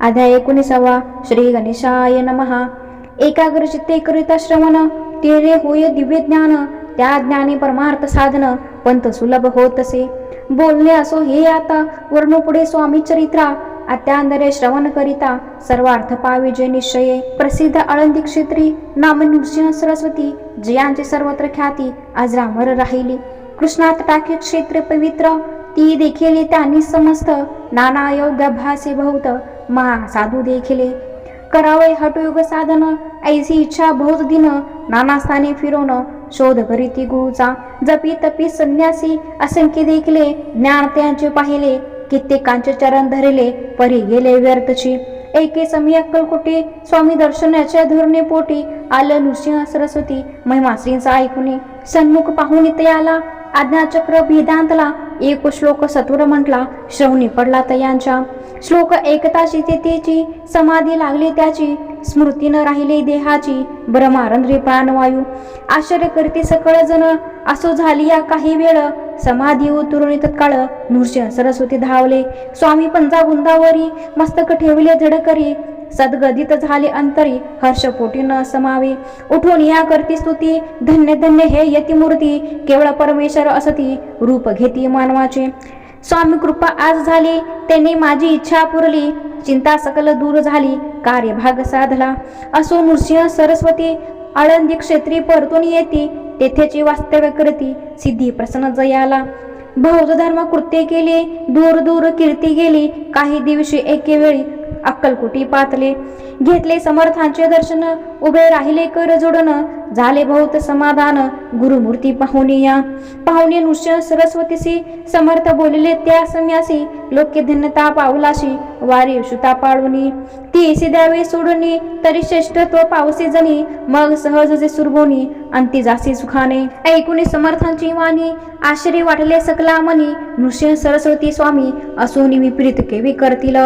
अध्याय एकोणीसावा. श्री गणेशाय नमहा एकाग्र चित्ते करिता श्रवण तेरे होय दिव्य ज्ञान त्या ज्ञानी परमार्थ साधन पंत सुलभ होत असे बोलणे असो हे आता वर्ण पुढे स्वामी चरित्रा. अत्यांदरे श्रवण करिता सर्वार्थ पावे जे निश्चये. प्रसिद्ध आळंदी क्षेत्री नाम नृसिंह सरस्वती जयांचे सर्वत्र ख्याती अजरामर राहिली. कृष्णात टाके क्षेत्र पवित्र ती देखील त्यांनी समस्त नाना योग्य भासे बहुत महा साधू देखिले. करावे हटयुग साधन ऐसी इच्छा बहुत दिन. नानास्थानी फिरवणं फिरवण शोध करीती गुरुचा. जपी तपी संन्यासी असंख्य देखले. ज्ञान त्यांचे पाहिले कित्येकांचे चरण धरले परी गेले व्यर्थची. एके समी अक्कलकोटी स्वामी दर्शनाच्या धोरणे पोटी. आलं नृसिंह सरस्वती महिमाश्रींचा ऐकून. सन्मुख पाहून ते आला आज्ञाचक्र भेदांतला एक श्लोक सत्वर म्हटला श्रवणी पडला तयांच्या श्लोक एकता शितेची समाधी लागली त्याची स्मृती न राहिली देहाची ब्रह्मारंध्री प्राणवायू. आश्चर्य करते सकळ जण असो झाली या काही वेळ. समाधी उतरून तत्काळ नृसिंह सरस्वती धावले. स्वामी पंजा गुंदावरी मस्तक ठेवले धडकरी. सद्गदित झाले अंतरी हर्षपोटी न समावे. उठून या करती स्तुती धन्य धन्य हे यतिमूर्ती केवळ परमेश्वर असती रूप घेती मानवाचे. स्वामी कृपा आज झाली त्यांनी माझी इच्छा पुरली चिंता सकल दूर झाली कार्यभाग साधला. असो नृसिंह सरस्वती आळंदी क्षेत्री परतून येती तेथेची वास्तव्य करती सिद्धी प्रसन्न जयाला. बौद्ध धर्म कृत्य केले दूर दूर कीर्ती गेली काही दिवशी एके वेळी अक्कलकुटी पातले. घेतले समर्थांचे दर्शन उभे राहिले कर जोडन झाले बहुत समाधान गुरुमूर्ती पाहुणे या. पाहुणे नृश्य सरस्वतीसी समर्थ बोलले त्या सम्यासी लोके धन्यता पावलाशी वारी सुता पाडूनी ती द्यावे सोडणी तरी श्रेष्ठत्व पावसे जणी मग सहज जे सुरभोनी अंती जासी सुखाने. ऐकुनी समर्थांची वाणी आश्चर्य वाटले सकला मनी नृसिंह सरस्वती स्वामी असून विपरीत केवी करतील?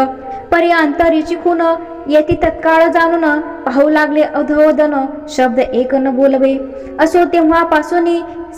परी अंतरीची खून येती तत्काळ जाणून पाहू लागले अधोदन शब्द एक न बोलवे. असो तेव्हापासून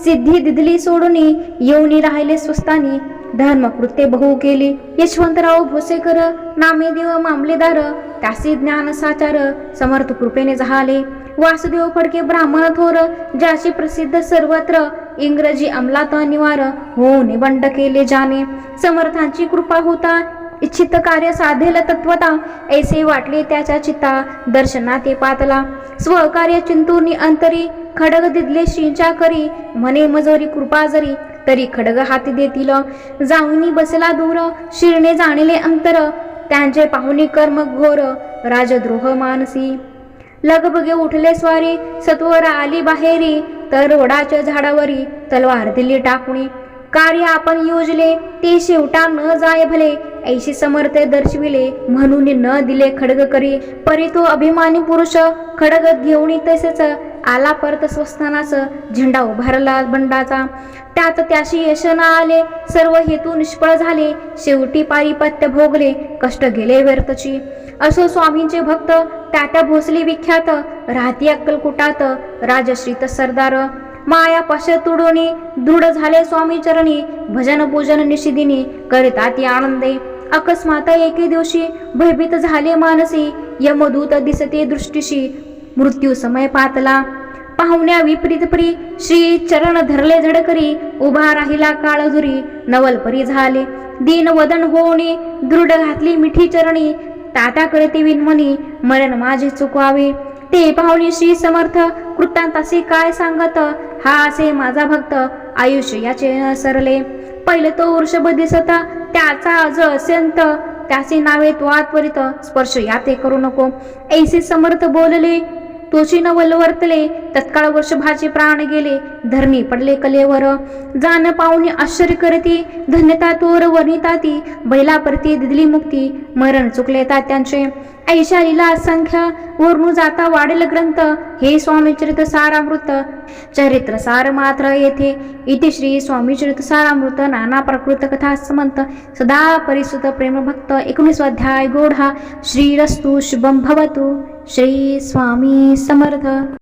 सिद्धी दिदली सोडून येऊनी राहिले स्वस्तानी. धर्मकृत्य बहु केली. यशवंतराव भोसेकर नामे देव मामलेदार त्यासी ज्ञान साचार समर्थ कृपेने झाले वासुदेव फडके ब्राह्मण थोर ज्याची प्रसिद्ध सर्वत्र इंग्रजी अंमलात निवार हो निबंड केले जाणे. समर्थांची कृपा होता इच्छित कार्य साधेल तत्वता. ऐसे वाटले त्याच्या चित्ता दर्शनात ते पातला. स्वकार्य चिंतूनी अंतरी खडग दिदले श्रींच्या करी. म्हणे मजोरी कृपा जरी तरी खडग हाती देतील. जाऊनी बसला दूर शिरणे जाणले अंतर. त्यांचे पाहुणे कर्म घोर राजद्रोह मानसी. लगबगे उठले स्वारी सत्वर आली बाहेरी. तर रोडाच्या झाडावरी तलवार दिली टाकुणी. कार्य आपण योजले ते शेवटा न जाय भले. ऐशी समर्थ दर्शविले म्हणून न दिले खडग करी परी तो अभिमानी पुरुष खडग घेऊन तसेच आला परत स्वस्थानास झेंडा उभारला बंडाचा. त्यात त्याशी यश न आले सर्व हेतू निष्फळ झाले शेवटी पारिपत्य भोगले कष्ट गेले व्यर्थची. असो स्वामींचे भक्त तात्या भोसले विख्यात राहती अक्कलकुटात राजश्रीत सरदार. माया पश तुडोनी दृढ झाले स्वामी चरणी भजन पूजन निशिदिनी करिता ती आनंदे. अकस्मात एके दिवशी भयभीत झाले मानसी. यमदूत दिसते दृष्टीशी मृत्यू समय पातला. पाहुण्या विपरीत परी श्री चरण धरले झडकरी उभा राहिला काळजुरी. नवलपरी झाले. दीन वदन होणे दृढ घातली मिठी चरणी. तात्या करते विनमनी. मरण माझे चुकवावे. ते पाहुणे श्री समर्थ कृतांतासी काय सांगत? हा असे माझा भक्त आयुष्य याचे सरले. पहिले तो वृषभ दिसता. त्याचा अज तर त्याचे नावे तो आत्वरित स्पर्श याते करू नको. ऐसे समर्थ बोलले तोची न वलवर्तले तत्काळ वर्षभाचे प्राण गेले धरणी पडले कलेवर. जाण पाहुणे आश्चर्य करती धन्यता तोर वर्णिता ती बैला परती दिदली मुक्ती मरण चुकले तात्यांचे. ऐशा लिला असंख्य वरणू जाता वाढेल ग्रंथ हे स्वामी चरित सारामृत चरित्र सार मात्र येथे इथे श्री स्वामी चरित सारामृत नाना प्रकृत कथा समंत सदा परिसुत प्रेमभक्त एकोणीस अध्याय गोढा श्रीरस्तु शुभम भवतु. श्री स्वामी समर्थ.